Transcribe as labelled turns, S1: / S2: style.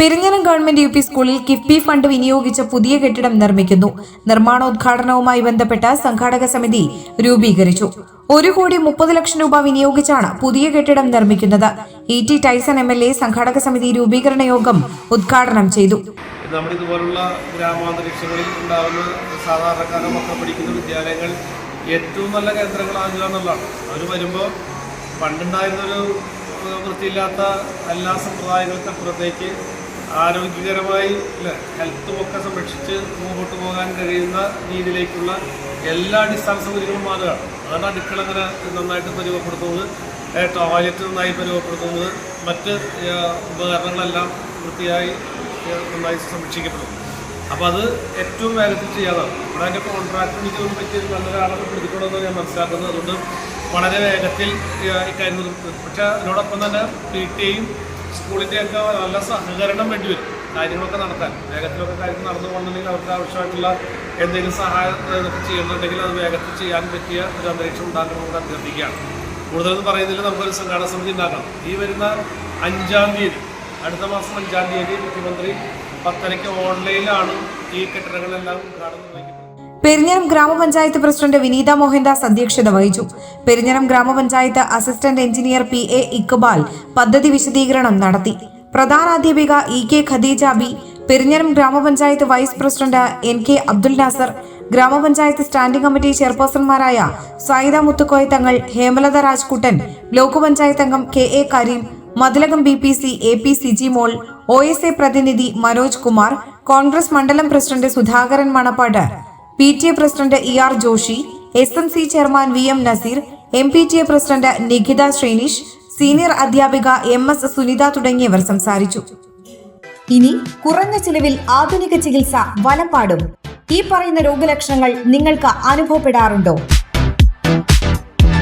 S1: Perinjanam government U P സ്കൂളിൽ KIIFB fund വിനിയോഗിച്ച പുതിയ കെട്ടിടം നിർമ്മിക്കുന്നു. നിർമ്മാണോദ്ഘാടനവുമായി ബന്ധപ്പെട്ട സംഘാടക സമിതി രൂപീകരിച്ചു. ഒരു കോടി മുപ്പത് ലക്ഷം രൂപ വിനിയോഗിച്ചാണ് പുതിയ കെട്ടിടം നിർമ്മിക്കുന്നത്. E T Tyson M L A സംഘാടക സമിതി രൂപീകരണ യോഗം ഉദ്ഘാടനം ചെയ്തു.
S2: നമ്മൾ ഇതുപോലുള്ള ഗ്രാമാന്തരീക്ഷങ്ങളിൽ ഉണ്ടാകുന്ന സാധാരണക്കാരുടെ പഠിക്കുന്ന വിദ്യാലയങ്ങൾ ഏറ്റവും നല്ല കേന്ദ്രങ്ങളാകുക എന്നുള്ളതാണ്. അവർ വരുമ്പോൾ പണ്ടുണ്ടായിരുന്നൊരു വൃത്തിയില്ലാത്ത എല്ലാ സമ്പ്രദായങ്ങൾക്കും അപ്പുറത്തേക്ക് ആരോഗ്യകരമായി ഹെൽത്ത് ഒക്കെ സംരക്ഷിച്ച് മുമ്പോട്ട് പോകാൻ കഴിയുന്ന രീതിയിലേക്കുള്ള എല്ലാ അടിസ്ഥാന സൗകര്യങ്ങളും മാറുകയാണ്. അതാണ് അടുക്കള അങ്ങനെ നന്നായിട്ട് പരിമപ്പെടുത്തുന്നത്. ടോയ്ലറ്റ് നന്നായി പരിമപ്പെടുത്തുന്നത്. മറ്റ് ഉപകരണങ്ങളെല്ലാം വൃത്തിയായി നന്നായി സംരക്ഷിക്കപ്പെടും അപ്പോൾ അത് ഏറ്റവും വേഗത്തിൽ ചെയ്യാതാണ്. ഇവിടെ അതിന്റെ കോൺട്രാക്ട് എനിക്ക് പറ്റിയ നല്ലൊരാളൊക്കെ പിടിച്ചിട്ടുണ്ടെന്ന് ഞാൻ മനസ്സിലാക്കുന്നത്. അതുകൊണ്ട് വളരെ വേഗത്തിൽ ഇക്കാര്യം പക്ഷേ അതിനോടൊപ്പം തന്നെ പി ടിയും സ്കൂളിന്റെയൊക്കെ നല്ല സഹകരണം വേണ്ടി വരും. കാര്യങ്ങളൊക്കെ നടത്താൻ. വേഗത്തിലൊക്കെ കാര്യങ്ങൾ നടന്നു പോകണമെങ്കിൽ അവർക്ക് ആവശ്യമായിട്ടുള്ള എന്തെങ്കിലും സഹായം ചെയ്യുന്നുണ്ടെങ്കിൽ അത് വേഗത്തിൽ ചെയ്യാൻ പറ്റിയ ഒരു അന്തരീക്ഷം ഉണ്ടാക്കണമെന്ന് അഭ്യർത്ഥിക്കുകയാണ്. കൂടുതലൊന്നും പറയുന്നില്ല. നമുക്കൊരു സംഘാടന സമിതി ഉണ്ടാക്കണം. ഈ വരുന്ന അഞ്ചാം തീയതി അടുത്ത മാസം അഞ്ചാം തീയതി മുഖ്യമന്ത്രി പത്തരയ്ക്ക് ഓൺലൈനിലാണ് ഈ കെട്ടിടങ്ങളെല്ലാം ഉദ്ഘാടനം നിർവഹിക്കുന്നത്.
S1: പെരിഞ്ഞനം ഗ്രാമപഞ്ചായത്ത് പ്രസിഡന്റ് വിനീത മോഹൻദാസ് അധ്യക്ഷത വഹിച്ചു. Perinjanam Grama Panchayat assistant engineer P A Iqbal പദ്ധതി വിശദീകരണം നടത്തി. പ്രധാനാധ്യാപിക E K Khadeeja Bi Perinjanam Grama Panchayat vice president N K Abdul Nasar Grama Panchayat standing committee ചെയർപേഴ്സൺമാരായ Saida Muthukoya Thangal Hemalatha Rajkuttan block panchayat അംഗം K A Kareem Mathilakam B P C A P Siji Mol O S A പ്രതിനിധി മനോജ് കുമാർ കോൺഗ്രസ് മണ്ഡലം president Sudhakaran Manappad P T A president E R Joshi S M C chairman V M Naseer M P T A president Nikhitha Sreenish senior അധ്യാപിക M S Sunitha തുടങ്ങിയവർ സംസാരിച്ചു. ഇനി കുറഞ്ഞ ചിലവിൽ ആധുനിക ചികിത്സ വലപ്പാടും ഈ പറയുന്ന രോഗലക്ഷണങ്ങൾ നിങ്ങൾക്ക് അനുഭവപ്പെടാറുണ്ടോ?